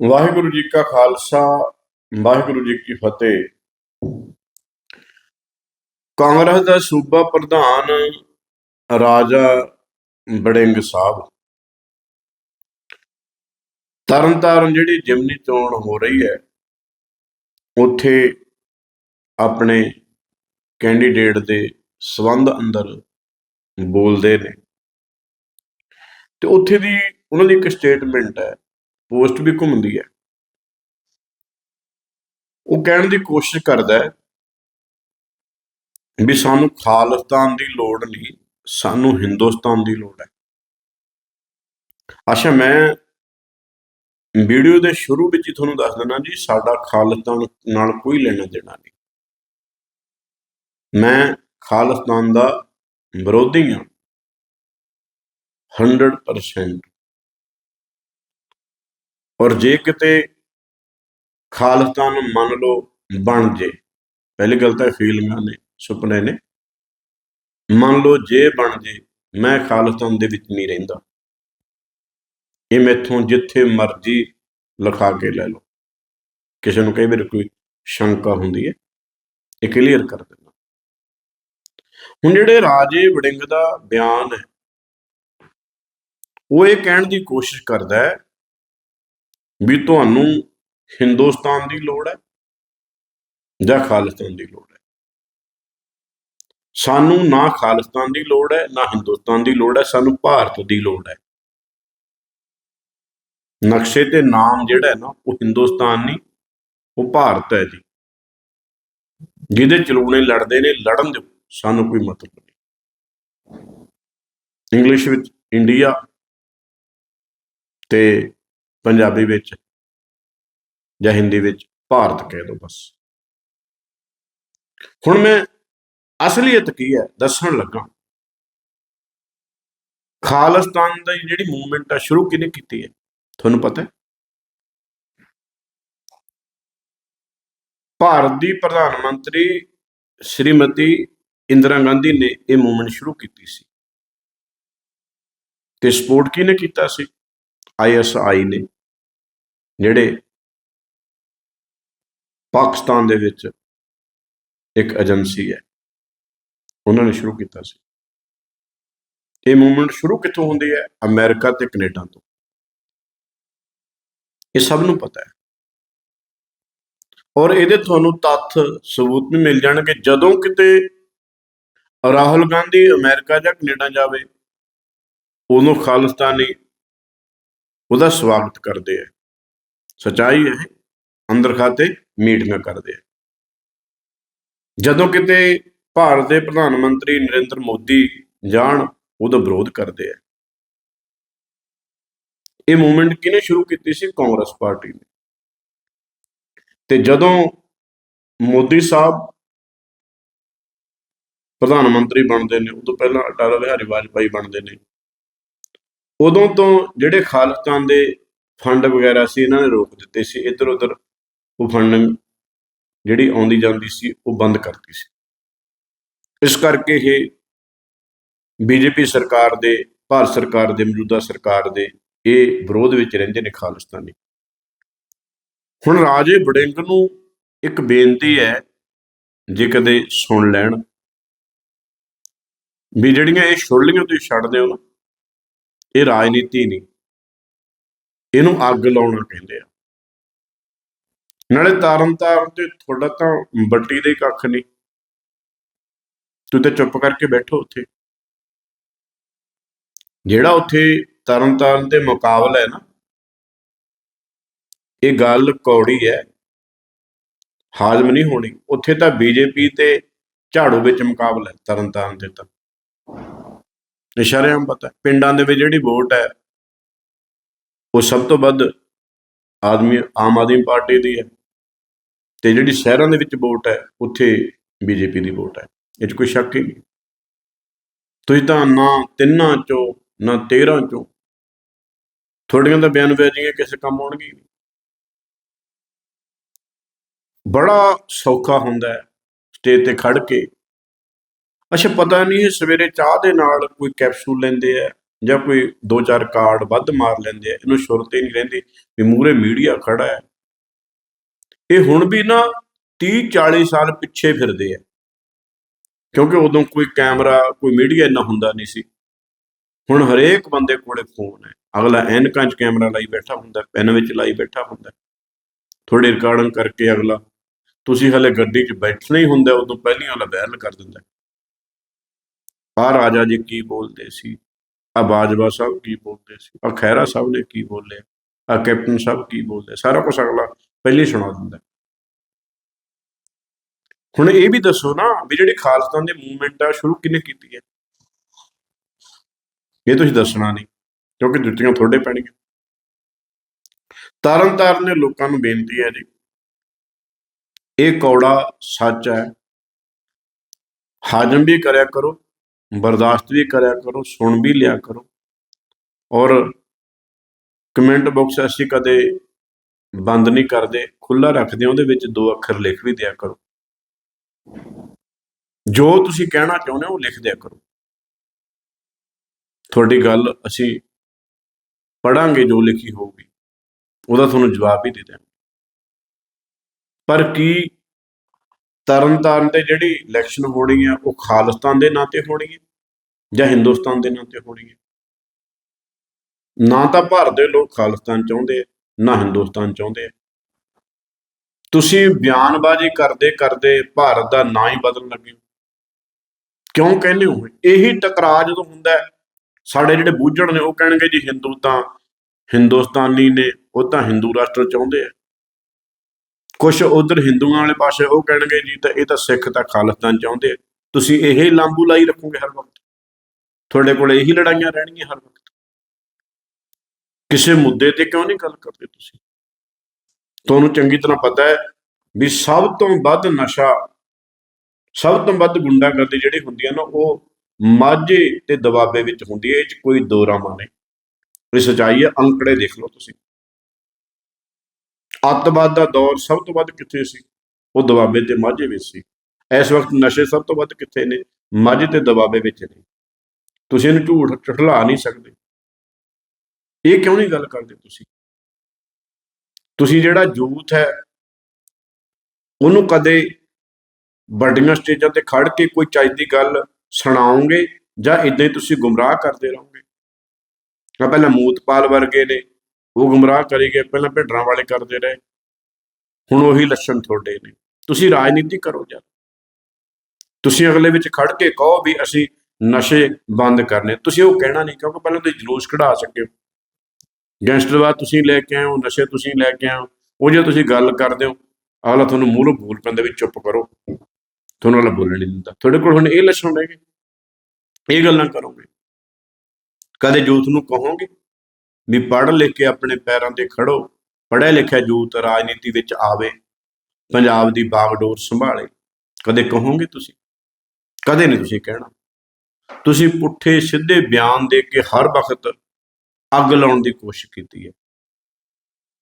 ਵਾਹਿਗੁਰੂ ਜੀ ਕਾ ਖਾਲਸਾ, ਵਾਹਿਗੁਰੂ ਜੀ ਕੀ ਫਤਿਹ। ਕਾਂਗਰਸ ਦਾ ਸੂਬਾ ਪ੍ਰਧਾਨ ਰਾਜਾ ਬੜਿੰਗ ਸਾਹਿਬ। ਤਰਨਤਾਰਨ ਜਿਹੜੀ ਜਿਮਨੀ ਚੋਣ ਹੋ ਰਹੀ ਹੈ, ਉੱਥੇ ਆਪਣੇ ਕੈਂਡੀਡੇਟ ਦੇ ਸਬੰਧ ਅੰਦਰ ਬੋਲਦੇ ਨੇ। ਤੇ ਉੱਥੇ ਦੀ ਉਹਨਾਂ ਦੀ ਇੱਕ ਸਟੇਟਮੈਂਟ ਹੈ ਪੋਸਟ ਵੀ ਘੁੰਮਦੀ ਹੈ। ਉਹ ਕਹਿਣ ਦੀ ਕੋਸ਼ਿਸ਼ ਕਰਦਾ ਹੈ ਵੀ ਸਾਨੂੰ ਖਾਲਿਸਤਾਨ ਦੀ ਲੋੜ ਨਹੀਂ, ਸਾਨੂੰ ਹਿੰਦੁਸਤਾਨ ਦੀ ਲੋੜ ਹੈ। ਅੱਛਾ, ਮੈਂ ਵੀਡੀਓ ਦੇ ਸ਼ੁਰੂ ਵਿੱਚ ਹੀ ਤੁਹਾਨੂੰ ਦੱਸ ਦਿੰਦਾ ਜੀ, ਸਾਡਾ ਖਾਲਿਸਤਾਨ ਨਾਲ ਕੋਈ ਲੈਣਾ ਦੇਣਾ ਨਹੀਂ। ਮੈਂ ਖਾਲਿਸਤਾਨ ਦਾ ਵਿਰੋਧੀ ਹਾਂ। 100% ਔਰ ਜੇ ਕਿਤੇ ਖਾਲਸਤਾਨ ਮੰਨ ਲਓ ਬਣ ਜੇ, ਪਹਿਲੀ ਗੱਲ ਤਾਂ ਫੀਲਿੰਗਾਂ ਨੇ ਸੁਪਨੇ ਨੇ, ਮੰਨ ਲਓ ਜੇ ਬਣ ਜੇ, ਮੈਂ ਖਾਲਸਤਾਨ ਦੇ ਵਿੱਚ ਨਹੀਂ ਰਹਿੰਦਾ। ਇਹ ਮੈਥੋਂ ਜਿੱਥੇ ਮਰਜ਼ੀ ਲਿਖਾ ਕੇ ਲੈ ਲਓ। ਕਿਸੇ ਨੂੰ ਕਈ ਵਾਰ ਕੋਈ ਸ਼ੰਕਾ ਹੁੰਦੀ ਹੈ, ਇਹ ਕਲੀਅਰ ਕਰ ਦਿੰਦਾ। ਹੁਣ ਜਿਹੜੇ ਰਾਜੇ ਵੜਿੰਗ ਦਾ ਬਿਆਨ ਹੈ, ਉਹ ਇਹ ਕਹਿਣ ਦੀ ਕੋਸ਼ਿਸ਼ ਕਰਦਾ ਹੈ ਵੀ ਤੁਹਾਨੂੰ ਹਿੰਦੁਸਤਾਨ ਦੀ ਲੋੜ ਹੈ ਜਾਂ ਖਾਲਿਸਤਾਨ ਦੀ ਲੋੜ ਹੈ? ਸਾਨੂੰ ਨਾ ਖਾਲਿਸਤਾਨ ਦੀ ਲੋੜ ਹੈ, ਨਾ ਹਿੰਦੁਸਤਾਨ ਦੀ ਲੋੜ ਹੈ, ਸਾਨੂੰ ਭਾਰਤ ਦੀ ਲੋੜ ਹੈ। ਨਕਸ਼ੇ ਤੇ ਨਾਮ ਜਿਹੜਾ ਹੈ ਨਾ, ਉਹ ਹਿੰਦੁਸਤਾਨ ਨਹੀਂ, ਉਹ ਭਾਰਤ ਹੈ ਜੀ। ਜਿਹਦੇ ਚਲੂਣੇ ਲੜਦੇ ਨੇ, ਲੜਨ ਦਿਓ, ਸਾਨੂੰ ਕੋਈ ਮਤਲਬ ਨਹੀਂ। ਇੰਗਲਿਸ਼ ਵਿੱਚ ਇੰਡੀਆ ਤੇ ਪੰਜਾਬੀ ਵਿੱਚ ਜਾਂ ਹਿੰਦੀ ਵਿੱਚ ਭਾਰਤ ਕਹਿ ਦਿਓ ਬਸ। ਹੁਣ ਮੈਂ ਅਸਲੀਅਤ ਕੀ ਹੈ ਦੱਸਣ ਲੱਗਾ। ਖਾਲਿਸਤਾਨ ਦੀ ਜਿਹੜੀ ਮੂਵਮੈਂਟ ਆ, ਸ਼ੁਰੂ ਕਿਹਨੇ ਕੀਤੀ ਹੈ? ਤੁਹਾਨੂੰ ਪਤਾ ਹੈ? ਭਾਰਤ ਦੀ ਪ੍ਰਧਾਨ ਮੰਤਰੀ ਸ਼੍ਰੀਮਤੀ ਇੰਦਰਾ ਗਾਂਧੀ ਨੇ ਇਹ ਮੂਵਮੈਂਟ ਸ਼ੁਰੂ ਕੀਤੀ ਸੀ। ਤੇ ਸਪੋਰਟ ਕਿਹਨੇ ਕੀਤਾ ਸੀ? ਆਈਐਸਆਈ ਨੇ। ਜਿਹੜੇ ਪਾਕਿਸਤਾਨ ਦੇ ਵਿੱਚ ਇੱਕ ਏਜੰਸੀ ਹੈ, ਉਹਨਾਂ ਨੇ ਸ਼ੁਰੂ ਕੀਤਾ ਸੀ। ਇਹ ਮੂਵਮੈਂਟ ਸ਼ੁਰੂ ਕਿੱਥੋਂ ਹੁੰਦੀ ਹੈ? ਅਮਰੀਕਾ ਤੇ ਕੈਨੇਡਾ ਤੋਂ। ਇਹ ਸਭ ਨੂੰ ਪਤਾ ਹੈ। ਔਰ ਇਹਦੇ ਤੁਹਾਨੂੰ ਤੱਥ, ਸਬੂਤ ਵੀ ਮਿਲ ਜਾਣਗੇ। ਜਦੋਂ ਕਿਤੇ ਰਾਹੁਲ ਗਾਂਧੀ ਅਮਰੀਕਾ ਜਾਂ ਕੈਨੇਡਾ ਜਾਵੇ, ਉਹਨੂੰ ਖਾਲਿਸਤਾਨੀ ਉਹਦਾ ਸਵਾਗਤ ਕਰਦੇ ਆ। ਸਚਾਈ ਹੈ, ਅੰਦਰ ਖਾਤੇ ਮੀਟਿੰਗਾਂ ਕਰਦੇ ਆ ਜਦੋਂ ਕਿਤੇ ਭਾਰਤ ਦੇ ਪ੍ਰਧਾਨ ਮੰਤਰੀ ਨਰਿੰਦਰ ਮੋਦੀ ਜਾਣ, ਉਹਦਾ ਵਿਰੋਧ ਕਰਦੇ ਆ। ਇਹ ਮੂਵਮੈਂਟ ਕਿਹਨੇ ਸ਼ੁਰੂ ਕੀਤੀ ਸੀ? ਕਾਂਗਰਸ ਪਾਰਟੀ ਨੇ। ਤੇ ਜਦੋਂ ਮੋਦੀ ਸਾਹਿਬ ਪ੍ਰਧਾਨ ਮੰਤਰੀ ਬਣਦੇ ਨੇ, ਉਦੋਂ ਪਹਿਲਾਂ ਅਟਲ ਬਿਹਾਰੀ ਵਾਜਪਾਈ ਬਣਦੇ ਨੇ। ਉਦੋਂ ਤੋਂ ਜਿਹੜੇ ਖਾਲਿਸਤਾਨ ਦੇ ਫੰਡ ਵਗੈਰਾ ਸੀ, ਇਹਨਾਂ ਨੇ ਰੋਕ ਦਿੱਤੇ ਸੀ। ਇੱਧਰ ਉੱਧਰ ਉਹ ਫੰਡਿੰਗ ਜਿਹੜੀ ਆਉਂਦੀ ਜਾਂਦੀ ਸੀ, ਉਹ ਬੰਦ ਕਰਤੀ ਸੀ। ਇਸ ਕਰਕੇ ਇਹ ਬੀਜੇਪੀ ਸਰਕਾਰ ਦੇ, ਭਾਰਤ ਸਰਕਾਰ ਦੇ, ਮੌਜੂਦਾ ਸਰਕਾਰ ਦੇ ਇਹ ਵਿਰੋਧ ਵਿੱਚ ਰਹਿੰਦੇ ਨੇ ਖਾਲਿਸਤਾਨੀ। ਹੁਣ ਰਾਜੇ ਵੜਿੰਗ ਨੂੰ ਇੱਕ ਬੇਨਤੀ ਹੈ, ਜੇ ਕਦੇ ਸੁਣ ਲੈਣ, ਵੀ ਜਿਹੜੀਆਂ ਇਹ ਛੁਰਲੀਆਂ ਤੁਸੀਂ ਛੱਡਦੇ ਹੋ ਨਾ, ਇਹ ਰਾਜਨੀਤੀ ਨਹੀਂ। ਇਹਨੂੰ ਅੱਗ ਲਾਉਣਾ ਕਹਿੰਦੇ ਆ। ਨਾਲੇ ਤਾਰਨ ਤਾਰਨ ਤੇ ਤੁਹਾਡਾ ਤਾਂ ਬੱਟੀ ਦੇ ਕੱਖ ਨਹੀਂ ਤੂੰ ਤਾਂ ਚੁੱਪ ਕਰਕੇ ਬੈਠੋ ਉੱਥੇ। ਜਿਹੜਾ ਉੱਥੇ ਤਰਨ ਤਾਰਨ ਦੇ ਮੁਕਾਬਲਾ ਹੈ ਨਾ, ਇਹ ਗੱਲ ਕੌੜੀ ਹੈ। ਹਾਜ਼ਮ ਨਹੀਂ ਹੋਣੀ। ਉੱਥੇ ਤਾਂ ਬੀਜੇਪੀ ਤੇ ਝਾੜੂ ਵਿੱਚ ਮੁਕਾਬਲਾ ਹੈ ਤਰਨ ਤਾਰਨ ਦੇ ਤਾਂ। ਇਸ਼ਾਰਿਆਂ ਪਤਾ ਪਿੰਡਾਂ ਦੇ ਵਿੱਚ ਜਿਹੜੀ ਵੋਟ ਹੈ ਉਹ ਸਭ ਤੋਂ ਵੱਧ ਆਦਮੀ ਆਮ ਆਦਮੀ ਪਾਰਟੀ ਦੀ ਹੈ। ਤੇ ਜਿਹੜੀ ਸ਼ਹਿਰਾਂ ਦੇ ਵਿੱਚ ਵੋਟ ਹੈ, ਉੱਥੇ ਬੀਜੇਪੀ ਦੀ ਵੋਟ ਹੈ। ਇਹ 'ਚ ਕੋਈ ਸ਼ੱਕ ਹੀ ਨਹੀਂ। ਤੁਸੀਂ ਤਾਂ ਨਾ ਤਿੰਨਾਂ ਚੋਂ, ਨਾ 13 ਚੋਂ ਤੁਹਾਡੀਆਂ ਤਾਂ ਬਿਆਨਬਾਜ਼ੀਆਂ ਕਿਸੇ ਕੰਮ ਆਉਣਗੀ ਬੜਾ ਸੌਖਾ ਹੁੰਦਾ ਹੈ ਸਟੇਜ ਤੇ ਖੜ ਕੇ। ਅੱਛਾ, ਪਤਾ ਨਹੀਂ, ਸਵੇਰੇ ਚਾਹ ਦੇ ਨਾਲ ਕੋਈ ਕੈਪਸੂਲ ਲੈਂਦੇ ਆ। ਜਾਂ ਕੋਈ ਦੋ ਚਾਰ ਕਾਰਡ ਵੱਧ ਮਾਰ ਲੈਂਦੇ ਆ, ਇਹਨੂੰ ਸੁਰਤ ਹੀ ਨਹੀਂ ਰਹਿੰਦੀ ਵੀ ਮੂਰੇ ਮੀਡੀਆ ਖੜਾ ਹੈ। ਇਹ ਹੁਣ ਵੀ ਨਾ 30 40 ਸਾਲ ਪਿੱਛੇ ਫਿਰਦੇ ਆ। ਕਿਉਂਕਿ ਉਦੋਂ ਕੋਈ ਕੈਮਰਾ, ਕੋਈ ਮੀਡੀਆ ਇੰਨਾ ਹੁੰਦਾ ਨਹੀਂ ਸੀ। ਹੁਣ ਹਰੇਕ ਬੰਦੇ ਕੋਲੇ ਫੋਨ ਹੈ। ਅਗਲਾ ਐਨਕਾਂ 'ਚ ਕੈਮਰਾ ਲਾਈ ਬੈਠਾ ਹੁੰਦਾ, ਪੈਨ ਵਿੱਚ ਲਾਈ ਬੈਠਾ ਹੁੰਦਾ। ਥੋੜੀ ਰਿਕਾਰਡਿੰਗ ਕਰਕੇ ਅਗਲਾ, ਤੁਸੀਂ ਹਲੇ ਗੱਡੀ 'ਚ ਬੈਠਣਾ ਹੀ ਹੁੰਦਾ, ਉਦੋਂ ਪਹਿਲਾਂ ਵਾਲਾ ਬੈਲ ਕਰ ਦਿੰਦਾ। ਆ ਰਾਜਾ ਜੀ ਕੀ ਬੋਲਦੇ ਸੀ। ਆ ਬਾਜਵਾ ਸਾਹਿਬ ਕੀ ਬੋਲਦੇ ਸੀ? ਆ ਖੈਰਾ ਸਾਹਿਬ ਨੇ ਕੀ ਬੋਲੇ? ਆ ਕੈਪਟਨ ਸਾਹਿਬ ਕੀ ਬੋਲਦੇ? ਸਾਰਾ ਕੁਝ ਅਗਲਾ ਪਹਿਲੇ ਸੁਣਾ ਦਿੰਦਾ। ਹੁਣ ਇਹ ਵੀ ਦੱਸੋ ਨਾ ਵੀ ਜਿਹੜੀ ਖਾਲਸਤਾਨ ਦੀ ਮੂਵਮੈਂਟ ਆ, ਸ਼ੁਰੂ ਕਿਨੇ ਕੀਤੀ ਹੈ? ਇਹ ਤੁਸੀਂ ਦੱਸਣਾ ਨਹੀਂ, ਕਿਉਂਕਿ ਜੁੱਤੀਆਂ ਤੁਹਾਡੇ ਪੈਣਗੀਆਂ। ਤਰਨ ਤਾਰਨ ਦੇ ਲੋਕਾਂ ਨੂੰ ਬੇਨਤੀ ਹੈ ਜੀ, ਇਹ ਕੌੜਾ ਸੱਚ ਹੈ। ਹਾਜ਼ਮ ਵੀ ਕਰਿਆ ਕਰੋ ਬਰਦਾਸ਼ਤ ਵੀ ਕਰਿਆ ਕਰੋ, ਸੁਣ ਵੀ ਲਿਆ ਕਰੋ। ਔਰ ਕਮੈਂਟ ਬਾਕਸ ਅਸੀਂ ਕਦੇ ਬੰਦ ਨਹੀਂ ਕਰਦੇ ਖੁੱਲਾ ਰੱਖਦੇ ਹਾਂ, ਉਹਦੇ ਵਿੱਚ ਦੋ ਅੱਖਰ ਲਿਖ ਵੀ ਦਿਆ ਕਰੋ। ਜੋ ਤੁਸੀਂ ਕਹਿਣਾ ਚਾਹੁੰਦੇ ਹੋ, ਉਹ ਲਿਖ ਦਿਆ ਕਰੋ। ਤੁਹਾਡੀ ਗੱਲ ਅਸੀਂ ਪੜਾਂਗੇ ਜੋ ਲਿਖੀ ਹੋਊਗੀ, ਉਹਦਾ ਤੁਹਾਨੂੰ ਜਵਾਬ ਹੀ ਦੇ ਦਿਆਂਗੇ। ਪਰ ਕੀ ਤਰਨਤਾਰਨ ਤੇ ਜਿਹੜੀ ਇਲੈਕਸ਼ਨ ਹੋਣੀ ਹੈ ਉਹ ਖਾਲਿਸਤਾਨ ਦੇ ਨਾਂ ਤੇ ਹੋਣੀ ਹੈ ਜਾਂ ਹਿੰਦੁਸਤਾਨ ਦੇ ਨਾਂ ਤੇ ਹੋਣੀ ਹੈ ਨਾ ਤਾਂ ਭਾਰਤ ਦੇ ਲੋਕ ਖਾਲਿਸਤਾਨ ਚਾਹੁੰਦੇ ਆ, ਨਾ ਹਿੰਦੁਸਤਾਨ ਚਾਹੁੰਦੇ ਆ। ਤੁਸੀਂ ਬਿਆਨਬਾਜ਼ੀ ਕਰਦੇ ਕਰਦੇ ਭਾਰਤ ਦਾ ਨਾਂ ਹੀ ਬਦਲਣ ਲੱਗੇ ਹੋ। ਕਿਉਂ ਕਹਿੰਦੇ ਹੋ? ਇਹੀ ਟਕਰਾਅ ਜਦੋਂ ਹੁੰਦਾ ਸਾਡੇ ਜਿਹੜੇ ਬੂਝਣ ਨੇ, ਉਹ ਕਹਿਣਗੇ ਜੀ ਹਿੰਦੂ ਤਾਂ ਹਿੰਦੁਸਤਾਨੀ ਨੇ, ਉਹ ਤਾਂ ਹਿੰਦੂ ਰਾਸ਼ਟਰ ਚਾਹੁੰਦੇ ਆ। ਕੁਝ ਉਧਰ ਹਿੰਦੂਆਂ ਵਾਲੇ ਪਾਸੇ ਉਹ ਕਹਿਣਗੇ ਜੀ ਤਾਂ ਇਹ ਤਾਂ ਸਿੱਖ ਤਾਂ ਖਾਲਿਸਤਾਨ ਚਾਹੁੰਦੇ ਆ। ਤੁਸੀਂ ਇਹ ਲਾਂਬੂ ਲਾਈ ਰੱਖੋਗੇ ਹਰ ਵਕਤ। ਤੁਹਾਡੇ ਕੋਲ ਇਹੀ ਲੜਾਈਆਂ ਰਹਿਣਗੀਆਂ ਹਰ ਵਕਤ। ਕਿਸੇ ਮੁੱਦੇ ਤੇ ਕਿਉਂ ਨਹੀਂ ਗੱਲ ਕਰਦੇ ਤੁਸੀਂ? ਤੁਹਾਨੂੰ ਚੰਗੀ ਤਰ੍ਹਾਂ ਪਤਾ ਹੈ ਵੀ ਸਭ ਤੋਂ ਵੱਧ ਨਸ਼ਾ, ਸਭ ਤੋਂ ਵੱਧ ਗੁੰਡਾਗਰਦੀ ਜਿਹੜੀ ਹੁੰਦੀ ਹੈ ਨਾ, ਉਹ ਮਾਝੇ ਤੇ ਦਬਾਬੇ ਵਿੱਚ ਹੁੰਦੀ ਹੈ। ਇਹ ਚ ਕੋਈ ਦੋ ਰਾਮਾ ਨਹੀਂ। ਇਹ ਸਚਾਈ ਹੈ, ਅੰਕੜੇ ਦੇਖ ਲਓ ਤੁਸੀਂ। ਅੱਤਵਾਦ ਦਾ ਦੌਰ ਸਭ ਤੋਂ ਵੱਧ ਕਿੱਥੇ ਸੀ? ਉਹ ਦਬਾਬੇ ਤੇ ਮਾਝੇ ਵਿੱਚ ਸੀ। ਇਸ ਵਕਤ ਨਸ਼ੇ ਸਭ ਤੋਂ ਵੱਧ ਕਿੱਥੇ ਨੇ? ਮਾਝੇ ਤੇ ਦਬਾਬੇ ਵਿੱਚ ਨੇ। ਤੁਸੀਂ ਇਹਨੂੰ ਝੂਠ ਝਠਲਾ ਨਹੀਂ ਸਕਦੇ। ਇਹ ਕਿਉਂ ਨਹੀਂ ਗੱਲ ਕਰਦੇ ਤੁਸੀਂ? ਤੁਸੀਂ ਜਿਹੜਾ ਯੂਥ ਹੈ, ਉਹਨੂੰ ਕਦੇ ਵੱਡੀਆਂ ਸਟੇਜਾਂ ਤੇ ਖੜ ਕੇ ਕੋਈ ਚੱਜ ਦੀ ਗੱਲ ਸੁਣਾਓਗੇ ਜਾਂ ਇਦਾਂ ਹੀ ਤੁਸੀਂ ਗੁੰਮਰਾਹ ਕਰਦੇ ਰਹੋਗੇ? ਆ ਪਹਿਲਾਂ ਮੂਤਪਾਲ ਵਰਗੇ ਨੇ। ਉਹ ਗੁੰਮਰਾਹ ਕਰੀ ਗਏ, ਪਹਿਲਾਂ ਭਿੱਡਰਾਂ ਵਾਲੇ ਕਰਦੇ ਰਹੇ। ਹੁਣ ਉਹੀ ਲੱਛਣ ਤੁਹਾਡੇ ਨੇ। ਤੁਸੀਂ ਰਾਜਨੀਤੀ ਕਰੋ ਯਾਰ ਤੁਸੀਂ ਅਗਲੇ ਵਿੱਚ ਖੜ ਕੇ ਕਹੋ ਵੀ ਅਸੀਂ ਨਸ਼ੇ ਬੰਦ ਕਰਨੇ। ਤੁਸੀਂ ਉਹ ਕਹਿਣਾ ਨਹੀਂ, ਕਿਉਂਕਿ ਪਹਿਲਾਂ ਤੁਸੀਂ ਜਲੂਸ ਕਢਾ ਸਕੇ ਹੋ। ਗੈਂਗਸਟਰਵਾਦ ਤੁਸੀਂ ਲੈ ਕੇ ਆਏ ਹੋ, ਨਸ਼ੇ ਤੁਸੀਂ ਲੈ ਕੇ ਆਏ ਹੋ। ਉਹ ਜੇ ਤੁਸੀਂ ਗੱਲ ਕਰਦੇ ਹੋ ਅਗਲਾ ਤੁਹਾਨੂੰ ਮੂਹਰੋਂ ਬੋਲ ਪੈਂਦਾ ਵੀ ਚੁੱਪ ਕਰੋ। ਤੁਹਾਨੂੰ ਅਗਲਾ ਬੋਲਣ ਨਹੀਂ ਦਿੰਦਾ। ਤੁਹਾਡੇ ਕੋਲ ਹੁਣ ਇਹ ਲੱਛਣ ਰਹਿ ਗਏ ਇਹ ਗੱਲਾਂ ਕਰੋਗੇ। ਕਦੇ ਯੂਥ ਨੂੰ ਕਹੋਗੇ? ਵੀ ਪੜ੍ਹ ਲਿਖ ਕੇ ਆਪਣੇ ਪੈਰਾਂ ਤੇ ਖੜੋ, ਪੜ੍ਹਿਆ ਲਿਖਿਆ ਯੂਥ ਰਾਜਨੀਤੀ ਵਿੱਚ ਆਵੇ, ਪੰਜਾਬ ਦੀ ਬਾਗਡੋਰ ਸੰਭਾਲੇ। ਕਦੇ ਕਹੋਗੇ ਤੁਸੀਂ? ਕਦੇ ਨਹੀਂ ਤੁਸੀਂ ਕਹਿਣਾ। ਤੁਸੀਂ ਪੁੱਠੇ ਸਿੱਧੇ ਬਿਆਨ ਦੇ ਕੇ ਹਰ ਵਕਤ ਅੱਗ ਲਾਉਣ ਦੀ ਕੋਸ਼ਿਸ਼ ਕੀਤੀ ਹੈ।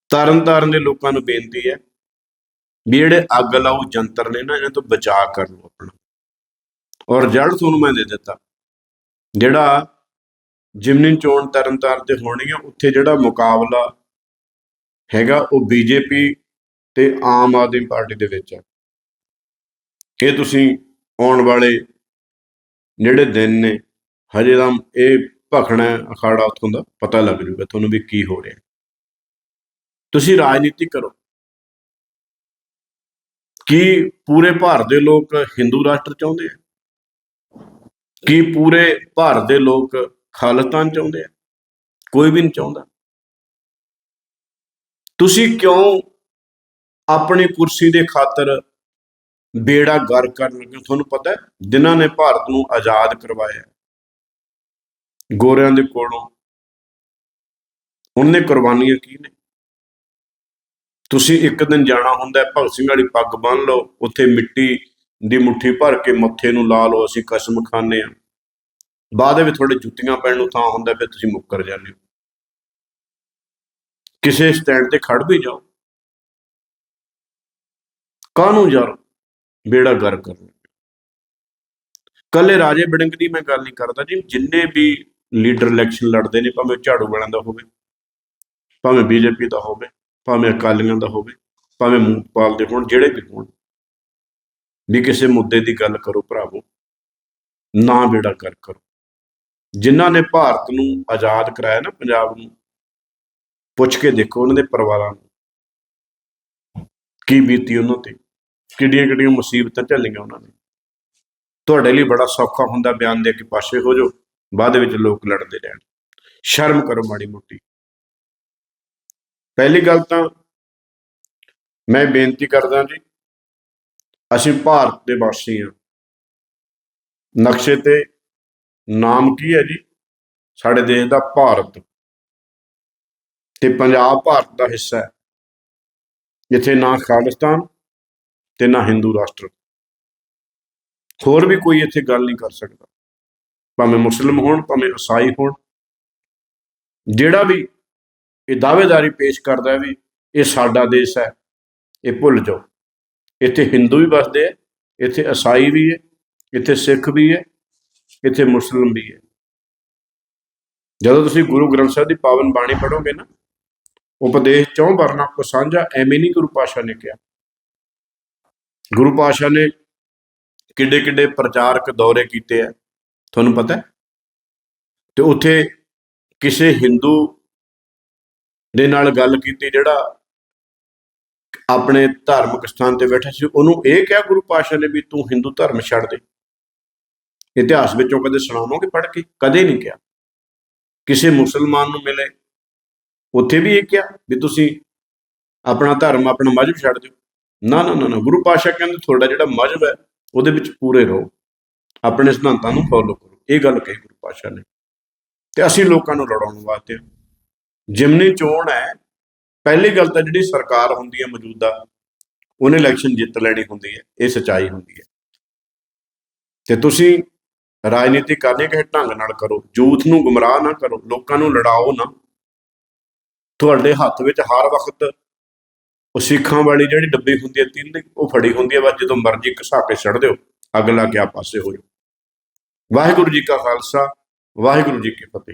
ਤਰਨ ਤਾਰਨ ਦੇ ਲੋਕਾਂ ਨੂੰ ਬੇਨਤੀ ਹੈ ਵੀ ਜਿਹੜੇ ਅੱਗ ਲਾਉ ਜੰਤਰ ਨੇ ਨਾ, ਇਹਨਾਂ ਤੋਂ ਬਚਾ ਕਰ ਲਓ ਆਪਣਾ। ਔਰ ਜੜ ਤੁਹਾਨੂੰ ਮੈਂ ਦੇ ਦਿੱਤਾ। ਜਿਹੜਾ ਜਿਮਨੀ ਚੋਣ ਤਰਨ ਤਾਰਨ ਤੇ ਹੋਣੀ ਹੈ ਉੱਥੇ ਜਿਹੜਾ ਮੁਕਾਬਲਾ ਹੈਗਾ ਉਹ ਬੀਜੇਪੀ ਤੇ ਆਮ ਆਦਮੀ ਪਾਰਟੀ ਦੇ ਵਿੱਚ ਹੈ ਇਹ ਤੁਸੀਂ ਆਉਣ ਵਾਲੇ ਜਿਹੜੇ ਦਿਨ ਨੇ, ਹਜੇ ਤਾਂ ਇਹ ਭਖਣਾ ਅਖਾੜਾ ਉੱਥੋਂ ਦਾ ਪਤਾ ਲੱਗ ਜੂਗਾ ਤੁਹਾਨੂੰ ਵੀ ਕੀ ਹੋ ਰਿਹਾ। ਤੁਸੀਂ ਰਾਜਨੀਤੀ ਕਰੋ। ਕੀ ਪੂਰੇ ਭਾਰਤ ਦੇ ਲੋਕ ਹਿੰਦੂ ਰਾਸ਼ਟਰ ਚਾਹੁੰਦੇ ਆ? ਕੀ ਪੂਰੇ ਭਾਰਤ ਦੇ ਲੋਕ ਖਾਲਿਸਤਾਨ ਚਾਹੁੰਦੇ ਆ? ਕੋਈ ਵੀ ਨਹੀਂ ਚਾਹੁੰਦਾ। ਤੁਸੀਂ ਕਿਉਂ ਆਪਣੀ ਕੁਰਸੀ ਦੇ ਖਾਤਰ ਬੇੜਾ ਗਰ ਕਰਨ ਲੱਗੇ ਹੋ? ਤੁਹਾਨੂੰ ਪਤਾ ਹੈ, ਜਿਨ੍ਹਾਂ ਨੇ ਭਾਰਤ ਨੂੰ ਆਜ਼ਾਦ ਕਰਵਾਇਆ ਗੋਰਿਆਂ ਦੇ ਕੋਲੋਂ। ਉਹਨੇ ਕੁਰਬਾਨੀਆਂ ਕੀ ਨੇ? ਤੁਸੀਂ ਇੱਕ ਦਿਨ ਜਾਣਾ ਹੁੰਦਾ ਭਗਤ ਸਿੰਘ ਵਾਲੀ ਪੱਗ ਬੰਨ ਲਓ, ਉੱਥੇ ਮਿੱਟੀ ਦੀ ਮੁੱਠੀ ਭਰ ਕੇ ਮੱਥੇ ਨੂੰ ਲਾ ਲਓ, ਅਸੀਂ ਕਸਮ ਖਾਂਦੇ ਆ ਬਾਅਦ ਵਿੱਚ ਤੁਹਾਡੇ ਜੁੱਤੀਆਂ ਪੈਣ ਨੂੰ ਥਾਂ ਹੁੰਦਾ ਫਿਰ ਤੁਸੀਂ ਮੁੱਕਰ ਜਾਂਦੇ ਹੋ। ਕਿਸੇ ਸਟੈਂਡ ਤੇ ਖੜ ਵੀ ਜਾਓ। ਕਾਹਨੂੰ ਯਾਰ ਬੇੜਾ ਗਰ ਕਰਨਾ ਕੱਲੇ ਰਾਜੇ ਬਿੜੰਗ ਦੀ ਮੈਂ ਗੱਲ ਨਹੀਂ ਕਰਦਾ ਜੀ। ਜਿੰਨੇ ਵੀ ਲੀਡਰ ਇਲੈਕਸ਼ਨ ਲੜਦੇ ਨੇ, ਭਾਵੇਂ ਝਾੜੂ ਵਾਲਿਆਂ ਦਾ ਹੋਵੇ, ਭਾਵੇਂ ਬੀਜੇਪੀ ਦਾ ਹੋਵੇ, ਭਾਵੇਂ ਅਕਾਲੀਆਂ ਦਾ ਹੋਵੇ, ਭਾਵੇਂ ਮੂੰਗਪਾਲ ਦੇ ਹੋਣ, ਜਿਹੜੇ ਵੀ ਹੋਣ। ਵੀ ਕਿਸੇ ਮੁੱਦੇ ਦੀ ਗੱਲ ਕਰੋ ਭਰਾਵੋ। ਨਾ ਬੇੜਾ ਕਰ ਕਰੋ। ਜਿਨ੍ਹਾਂ ਨੇ ਭਾਰਤ ਨੂੰ ਆਜ਼ਾਦ ਕਰਾਇਆ ਨਾ, ਪੰਜਾਬ ਨੂੰ, ਪੁੱਛ ਕੇ ਦੇਖੋ ਉਹਨਾਂ ਦੇ ਪਰਿਵਾਰਾਂ ਨੂੰ। ਕੀ ਬੀਤੀ ਉਹਨਾਂ ਤੇ? ਕਿੱਡੀਆਂ ਕਿੱਡੀਆਂ ਮੁਸੀਬਤਾਂ ਝੱਲੀਆਂ ਉਹਨਾਂ ਨੇ। ਤੁਹਾਡੇ ਲਈ ਬੜਾ ਸੌਖਾ ਹੁੰਦਾ ਬਿਆਨ ਦੇ ਕੇ ਪਾਸੇ ਹੋ ਜਾਓ, ਬਾਅਦ ਵਿੱਚ ਲੋਕ ਲੜਦੇ ਰਹਿਣ। ਸ਼ਰਮ ਕਰੋ ਮਾੜੀ ਮੋਟੀ। ਪਹਿਲੀ ਗੱਲ ਤਾਂ ਮੈਂ ਬੇਨਤੀ ਕਰਦਾ ਜੀ, ਅਸੀਂ ਭਾਰਤ ਦੇ ਵਾਸੀ ਹਾਂ। ਨਕਸ਼ੇ ਤੇ ਨਾਮ ਕੀ ਹੈ ਜੀ? ਸਾਡੇ ਦੇਸ਼ ਦਾ ਭਾਰਤ। ਤੇ ਪੰਜਾਬ ਭਾਰਤ ਦਾ ਹਿੱਸਾ ਹੈ। ਜਿੱਥੇ ਨਾ ਖਾਲਿਸਤਾਨ ਤੇ ਨਾ ਹਿੰਦੂ ਰਾਸ਼ਟਰ। ਹੋਰ ਵੀ ਕੋਈ ਇੱਥੇ ਗੱਲ ਨਹੀਂ ਕਰ ਸਕਦਾ। ਭਾਵੇਂ ਮੁਸਲਮ ਹੋਣ, ਭਾਵੇਂ ਈਸਾਈ ਹੋਣ। ਜਿਹੜਾ ਵੀ ਇਹ ਦਾਅਵੇਦਾਰੀ ਪੇਸ਼ ਕਰਦਾ ਵੀ ਇਹ ਸਾਡਾ ਦੇਸ਼ ਹੈ, ਇਹ ਭੁੱਲ ਜਾਓ। ਇੱਥੇ ਹਿੰਦੂ ਵੀ ਵੱਸਦੇ ਆ ਇੱਥੇ ਈਸਾਈ ਵੀ ਹੈ, ਇੱਥੇ ਸਿੱਖ ਵੀ ਹੈ ਇੱਥੇ ਮੁਸਲਮ ਵੀ ਹੈ। ਜਦੋਂ ਤੁਸੀਂ ਗੁਰੂ ਗ੍ਰੰਥ ਸਾਹਿਬ ਦੀ ਪਾਵਨ ਬਾਣੀ ਪੜ੍ਹੋਗੇ ਨਾ, ਉਪਦੇਸ਼ ਚੋਂ ਵਰਨਾ ਕੋ ਸਾਂਝਾ, ਐਵੇਂ ਨਹੀਂ ਗੁਰੂ ਪਾਸ਼ਾ ਨੇ ਕਿਹਾ। ਗੁਰੂ ਪਾਸ਼ਾ ਨੇ ਕਿੱਡੇ ਕਿੱਡੇ ਪ੍ਰਚਾਰਕ ਦੌਰੇ ਕੀਤੇ ਆ, ਤੁਹਾਨੂੰ ਪਤਾ ਹੈ? ਤੇ ਉੱਥੇ ਕਿਸੇ ਹਿੰਦੂ ਦੇ ਨਾਲ ਗੱਲ ਕੀਤੀ ਜਿਹੜਾ ਆਪਣੇ ਧਾਰਮਿਕ ਸਥਾਨ ਤੇ ਬੈਠਾ ਸੀ, ਉਹਨੂੰ ਇਹ ਕਿਹਾ ਗੁਰੂ ਪਾਸ਼ਾ ਨੇ ਵੀ ਤੂੰ ਹਿੰਦੂ ਧਰਮ ਛੱਡ ਦੇ। ਇਤਿਹਾਸ ਵਿੱਚੋਂ ਕਦੇ ਸੁਣਾਵੋਗੇ? ਪੜ੍ਹ ਕੇ? ਕਦੇ ਨਹੀਂ ਕਿਹਾ। ਕਿਸੇ ਮੁਸਲਮਾਨ ਨੂੰ ਮਿਲੇ। ਉੱਥੇ ਵੀ ਇਹ ਕਿਹਾ ਵੀ ਤੁਸੀਂ ਆਪਣਾ ਧਰਮ, ਆਪਣਾ ਮਜ਼ਹਬ ਛੱਡ ਦਿਓ। ਨਾ ਨਾ ਨਾ ਗੁਰੂ ਪਾਸ਼ਾ ਕਹਿੰਦੇ ਤੁਹਾਡਾ ਜਿਹੜਾ ਮਜ਼ਹਬ ਹੈ, ਉਹਦੇ ਵਿੱਚ ਪੂਰੇ ਰਹੋ। ਆਪਣੇ ਸਿਧਾਂਤਾਂ ਨੂੰ ਫੋਲੋ ਕਰੋ। ਇਹ ਗੱਲ ਕਹੀ ਗੁਰੂ ਪਾਸ਼ਾ ਨੇ। ਤੇ ਅਸੀਂ ਲੋਕਾਂ ਨੂੰ ਲੜਾਉਣ ਵਾਸਤੇ ਜਿਮਨੀ ਚੋਣ ਹੈ, ਪਹਿਲੀ ਗੱਲ ਤਾਂ ਜਿਹੜੀ ਸਰਕਾਰ ਹੁੰਦੀ ਹੈ ਮੌਜੂਦਾ, ਉਹਨੇ ਇਲੈਕਸ਼ਨ ਜਿੱਤ ਲੈਣੀ ਹੁੰਦੀ ਹੈ। ਇਹ ਸਚਾਈ ਹੁੰਦੀ ਹੈ। ਤੇ ਤੁਸੀਂ ਰਾਜਨੀਤੀ ਕਰਨੀ ਕਿਸੇ ਢੰਗ ਨਾਲ ਕਰੋ ਯੂਥ ਨੂੰ ਗੁੰਮਰਾਹ ਨਾ ਕਰੋ, ਲੋਕਾਂ ਨੂੰ ਲੜਾਓ ਨਾ। ਤੁਹਾਡੇ ਹੱਥ ਵਿੱਚ ਹਰ ਵਕਤ ਉਹ ਸਿੱਖਾਂ ਵਾਲੀ ਜਿਹੜੀ ਡੱਬੀ ਹੁੰਦੀ ਹੈ, ਤਿੰਨ ਉਹ ਫੜੀ ਹੁੰਦੀ ਹੈ, ਬਸ ਜਦੋਂ ਮਰਜ਼ੀ ਘਸਾ ਕੇ ਛੱਡ ਦਿਓ, ਅਗਲਾ ਕਿਆ ਪਾਸੇ ਹੋ ਜਾਓ ਵਾਹਿਗੁਰੂ ਜੀ ਕਾ ਖਾਲਸਾ, ਵਾਹਿਗੁਰੂ ਜੀ ਕੀ ਫਤਿਹ।